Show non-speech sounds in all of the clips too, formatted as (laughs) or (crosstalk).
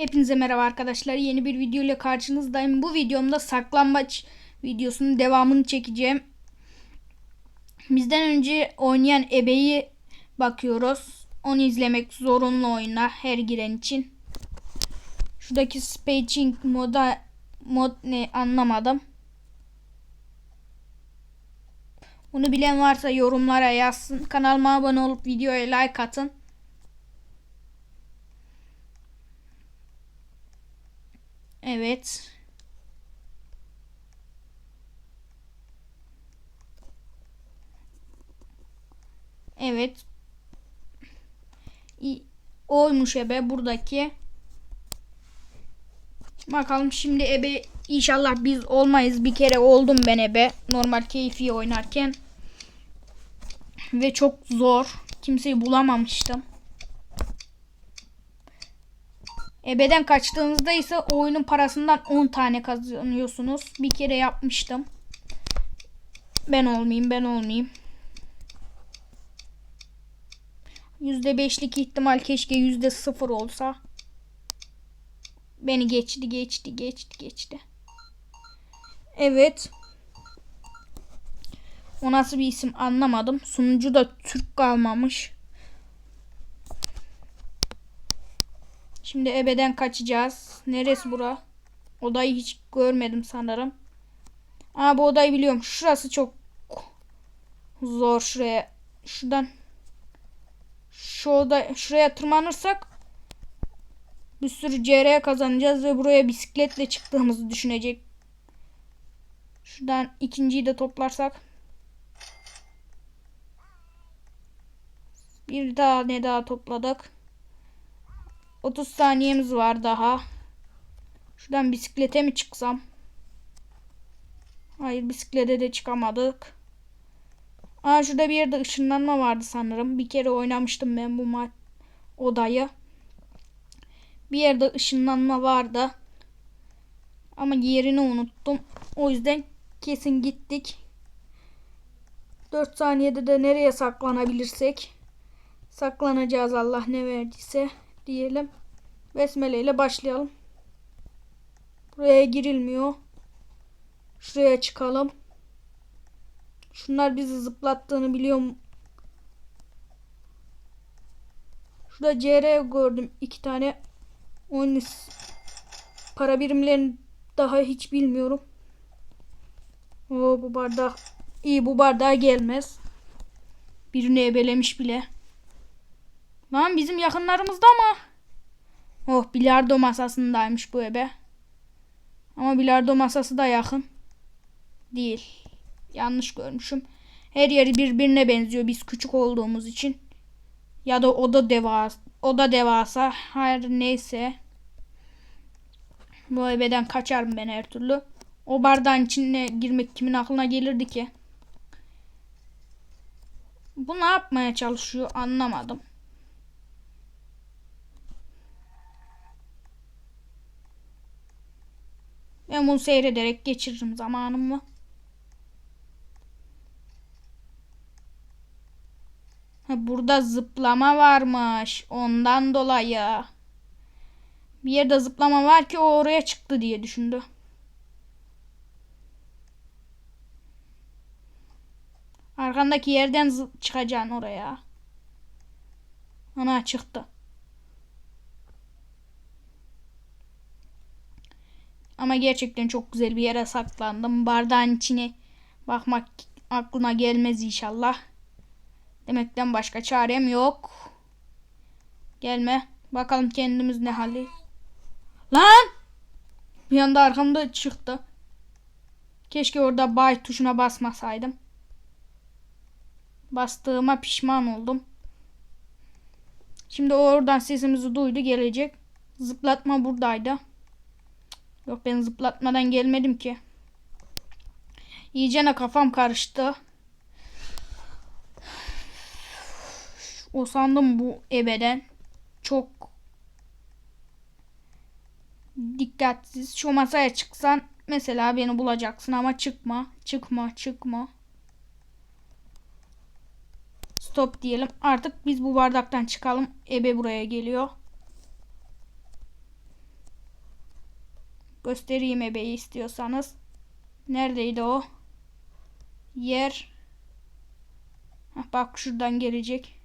Hepinize merhaba arkadaşlar. Yeni bir video ile karşınızdayım. Bu videomda saklambaç videosunun devamını çekeceğim. Bizden önce oynayan ebeyi bakıyoruz. Onu izlemek zorunlu oyuna her giren için. Şuradaki spacing moda mod ne anlamadım. Bunu bilen varsa yorumlara yazsın. Kanalıma abone olup videoya like atın. Evet. Evet. Oymuş ebe buradaki. Bakalım şimdi ebe inşallah biz olmayız. Bir kere oldum ben ebe. Normal keyfi oynarken. Ve çok zor. Kimseyi bulamamıştım. Ebeden kaçtığınızda ise oyunun parasından 10 tane kazanıyorsunuz. Bir kere yapmıştım. Ben olmayayım, ben olmayayım. %5'lik ihtimal keşke %0 olsa. Beni geçti, geçti, geçti, geçti. Evet. O nasıl bir isim anlamadım. Sunucu da Türk kalmamış. Şimdi ebeden kaçacağız. Neresi bura? Odayı hiç görmedim sanırım. Aa bu odayı biliyorum. Şurası çok zor şuraya. Şuradan şu oda şuraya tırmanırsak bir sürü CR kazanacağız ve buraya bisikletle çıktığımızı düşünecek. Şuradan ikinciyi de toplarsak bir daha ne daha topladık. 30 saniyemiz var daha. Şuradan bisiklete mi çıksam? Hayır bisiklete de çıkamadık. Aa şurada bir yerde ışınlanma vardı sanırım. Bir kere oynamıştım ben bu odayı. Bir yerde ışınlanma vardı. Ama yerini unuttum. O yüzden kesin gittik. 4 saniyede de nereye saklanabilirsek saklanacağız Allah ne verdiyse diyelim. Besmele ile başlayalım. Buraya girilmiyor. Şuraya çıkalım. Şunlar bizi zıplattığını biliyorum. Şurada CR gördüm. iki tane. Onun para birimlerini daha hiç bilmiyorum. Oo, bu bardak. iyi bu bardağa gelmez. Birini ebelemiş bile. Lan bizim yakınlarımızda mı? Oh bilardo masasındaymış bu ebe. Ama bilardo masası da yakın. Değil. Yanlış görmüşüm. Her yeri birbirine benziyor biz küçük olduğumuz için. Ya da o da devasa. O da devasa. Her neyse. Bu ebeden kaçarım ben her türlü. O bardağın içine girmek kimin aklına gelirdi ki? Bu ne yapmaya çalışıyor anlamadım. Ben bunu seyrederek geçiririm zamanımı. Ha, burada zıplama varmış. Ondan dolayı. Bir yerde zıplama var ki o oraya çıktı diye düşündü. Arkandaki yerden çıkacaksın oraya. Ana çıktı. Ama gerçekten çok güzel bir yere saklandım. Bardağın içine bakmak aklına gelmez inşallah. Demekten başka çarem yok. Gelme. Bakalım kendimiz ne hali. Lan! Bir anda arkamda çıktı. Keşke orada bay tuşuna basmasaydım. Bastığıma pişman oldum. Şimdi oradan sesimizi duydu gelecek. Zıplatma buradaydı. Yok ben zıplatmadan gelmedim ki. İyicene kafam karıştı. O sandım bu ebeden. Çok dikkatsiz. Şu masaya çıksan mesela beni bulacaksın ama çıkma. Çıkma, çıkma. Stop diyelim. Artık biz bu bardaktan çıkalım. Ebe buraya geliyor. Göstereyim ebeyi istiyorsanız. Neredeydi o? Yer. Heh, bak şuradan gelecek.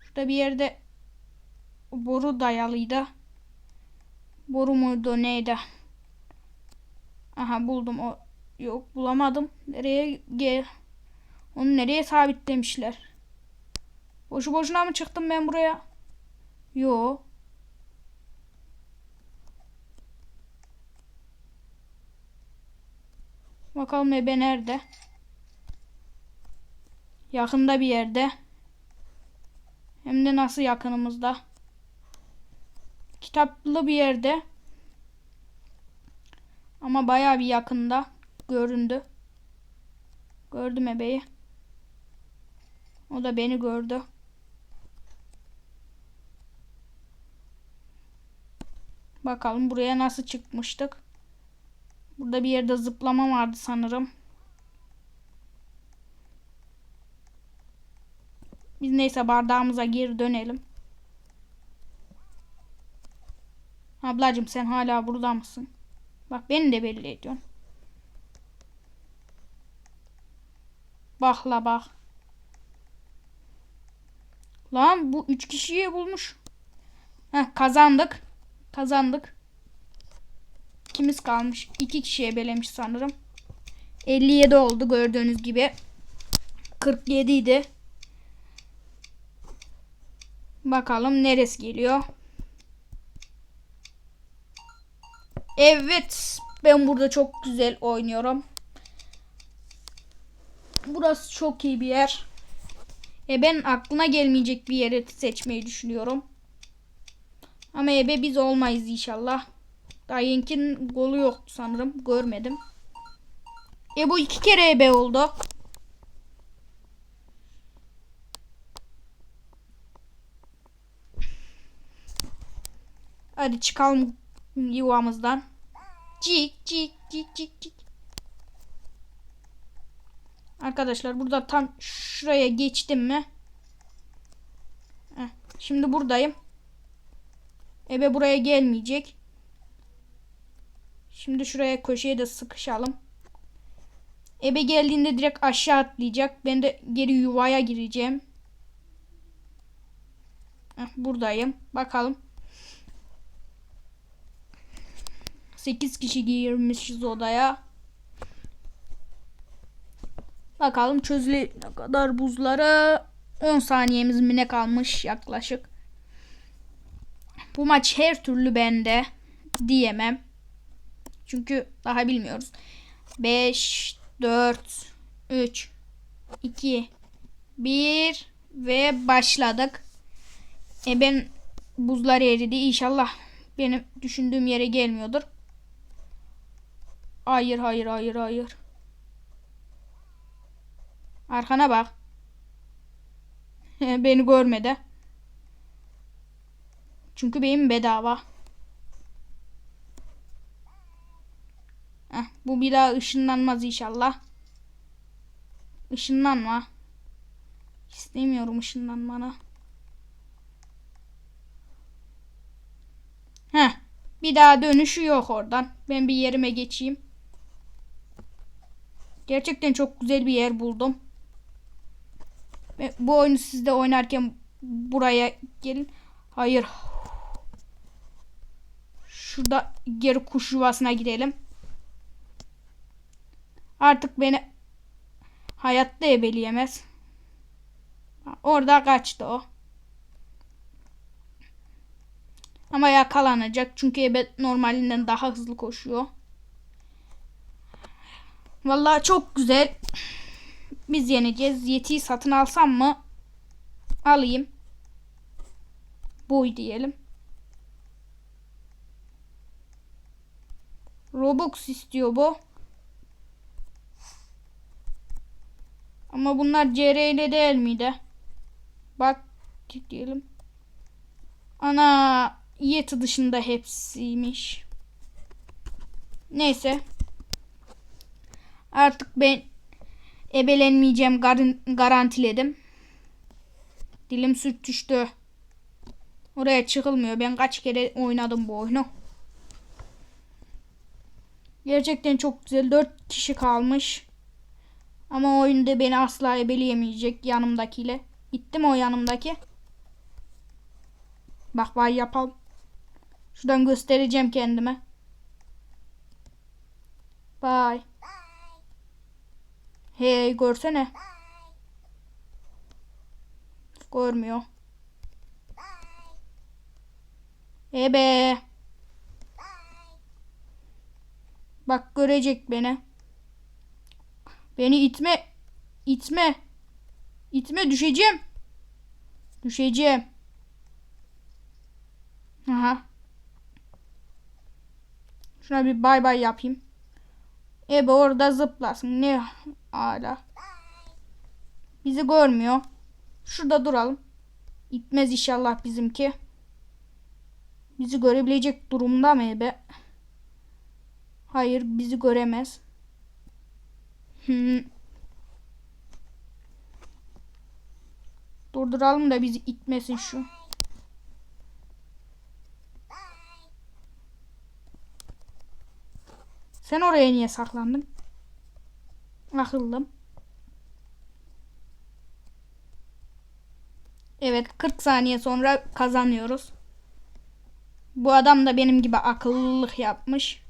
Şurada bir yerde boru dayalıydı. Boru muydu neydi? Aha buldum o. Yok bulamadım. Nereye gel? Onu nereye sabitlemişler? Boşu boşuna mı çıktım ben buraya? Yo. Bakalım ebe nerede? Yakında bir yerde. Hem de nasıl yakınımızda. Kitaplı bir yerde. Ama bayağı bir yakında göründü. Gördüm ebeyi. O da beni gördü. Bakalım buraya nasıl çıkmıştık. Burada bir yerde zıplama vardı sanırım. Biz neyse bardağımıza geri dönelim. Ablacım sen hala burada mısın? Bak beni de belli ediyorsun. Bak bak. Lan bu üç kişiyi bulmuş. Heh, kazandık. Kazandık. İkimiz kalmış. İki kişiye belemiş sanırım. 57 oldu gördüğünüz gibi. 47 idi. Bakalım neresi geliyor. Evet. Ben burada çok güzel oynuyorum. Burası çok iyi bir yer. E ben aklına gelmeyecek bir yeri seçmeyi düşünüyorum. Ama ebe biz olmayız inşallah. Daha Yenk'in golü yoktu sanırım. Görmedim. E bu iki kere ebe oldu. Hadi çıkalım yuvamızdan. Cik cik cik cik cik. Arkadaşlar burada tam şuraya geçtim mi? Heh, şimdi buradayım. Ebe buraya gelmeyecek. Şimdi şuraya köşeye de sıkışalım. Ebe geldiğinde direkt aşağı atlayacak. Ben de geri yuvaya gireceğim. Heh, buradayım. Bakalım. 8 kişi girmişiz odaya. Bakalım çözüle kadar buzları 10 saniyemiz mi ne kalmış yaklaşık. Bu maç her türlü bende diyemem. Çünkü daha bilmiyoruz. 5 4 3 2 1 ve başladık. E ben buzlar eridi. İnşallah benim düşündüğüm yere gelmiyordur. Hayır hayır hayır hayır. Arkana bak. (laughs) Beni görmedi. Çünkü benim bedava. Heh, bu bir daha ışınlanmaz inşallah. Işınlanma. İstemiyorum ışınlanmanı. Heh. Bir daha dönüşü yok oradan. Ben bir yerime geçeyim. Gerçekten çok güzel bir yer buldum. Ve bu oyunu siz de oynarken buraya gelin. Hayır. Şurada geri kuş yuvasına gidelim. Artık beni hayatta ebeleyemez. Orada kaçtı o. Ama yakalanacak. Çünkü ebe normalinden daha hızlı koşuyor. Vallahi çok güzel. Biz yeneceğiz. Yetiyi satın alsam mı? Alayım. Boy diyelim. Robux istiyor bu. Ama bunlar CR ile değil miydi? Bak diyelim. Ana Yeti dışında hepsiymiş. Neyse. Artık ben ebelenmeyeceğim gar garantiledim. Dilim sürtüştü. Oraya çıkılmıyor. Ben kaç kere oynadım bu oyunu. Gerçekten çok güzel. 4 kişi kalmış. Ama oyunda beni asla ebeleyemeyecek yanımdakiyle. Gitti mi o yanımdaki? Bak bay yapalım. Şuradan göstereceğim kendime. Bye. Hey görsene. Görmüyor. Ebe. Bak görecek beni. Beni itme. İtme. İtme düşeceğim. Düşeceğim. Aha. Şuna bir bay bay yapayım. Ebe orada zıplasın. Ne ala. Bizi görmüyor. Şurada duralım. İtmez inşallah bizimki. Bizi görebilecek durumda mı Ebe? Hayır bizi göremez. Durduralım da bizi itmesin şu. Sen oraya niye saklandın? Akıllım. Evet 40 saniye sonra kazanıyoruz. Bu adam da benim gibi akıllılık yapmış.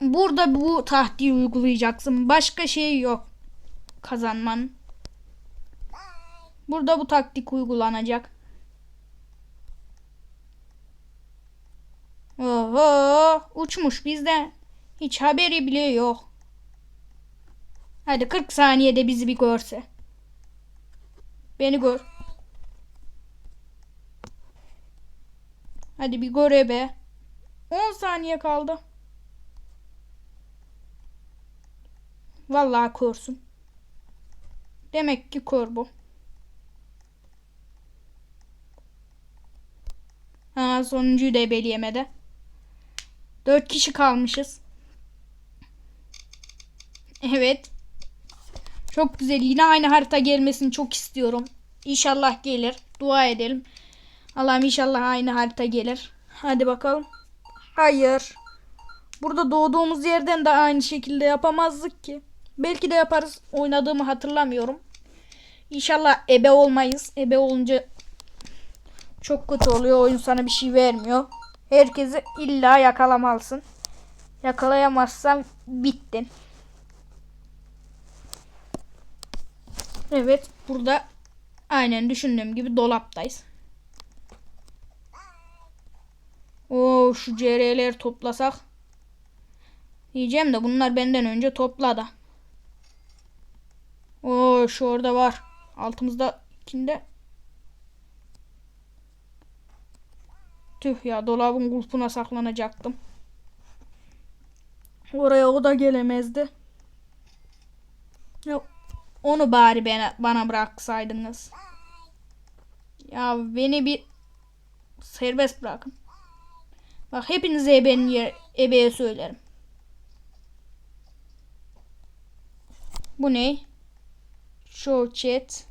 Burada bu tahtiyi uygulayacaksın. Başka şey yok kazanman. Burada bu taktik uygulanacak. Oho, uçmuş bizde. Hiç haberi bile yok. Hadi 40 saniyede bizi bir görse. Beni gör. Hadi bir göre be. 10 saniye kaldı. Vallahi körsün. Demek ki kör bu. Ha sonuncuyu da ebeleyemedi. Dört kişi kalmışız. Evet. Çok güzel. Yine aynı harita gelmesini çok istiyorum. İnşallah gelir. Dua edelim. Allah'ım inşallah aynı harita gelir. Hadi bakalım. Hayır. Burada doğduğumuz yerden de aynı şekilde yapamazdık ki. Belki de yaparız. Oynadığımı hatırlamıyorum. İnşallah ebe olmayız. Ebe olunca çok kötü oluyor. Oyun sana bir şey vermiyor. Herkesi illa yakalamalısın. Yakalayamazsan bittin. Evet burada aynen düşündüğüm gibi dolaptayız. Oo şu CR'leri toplasak. Diyeceğim de bunlar benden önce topladı. Oo şu orada var. Altımızda ikinde. Tüh ya dolabın kulpuna saklanacaktım. Oraya o da gelemezdi. Ya, onu bari bana, bana bıraksaydınız. Ya beni bir serbest bırakın. Bak hepinize ebenin yer, ebeye söylerim. Bu ne? Show chat.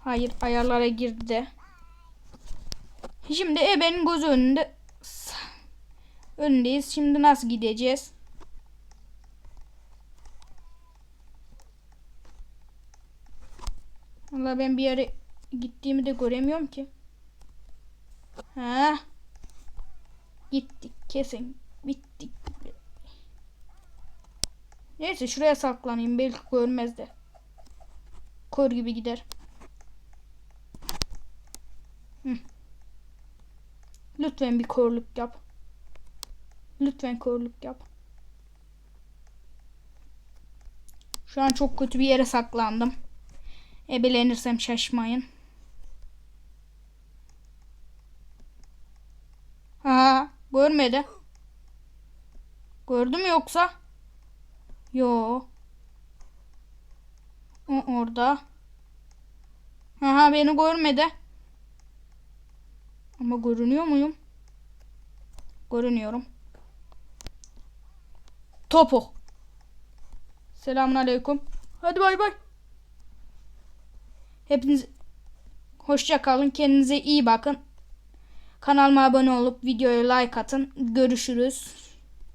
Hayır ayarlara girdi. Şimdi ebenin gözü önünde önündeyiz. Şimdi nasıl gideceğiz? Valla ben bir yere gittiğimi de göremiyorum ki. Ha? Gittik kesin. Neyse şuraya saklanayım. Belki görmez de. Kör gibi gider. Hı. Lütfen bir körlük yap. Lütfen körlük yap. Şu an çok kötü bir yere saklandım. Ebelenirsem şaşmayın. Ha, görmedi. Gördü mü yoksa? Yo. O orada. Aha beni görmedi. Ama görünüyor muyum? Görünüyorum. Topu. Selamun aleyküm. Hadi bay bay. Hepiniz Hoşça kalın. Kendinize iyi bakın. Kanalıma abone olup videoya like atın. Görüşürüz.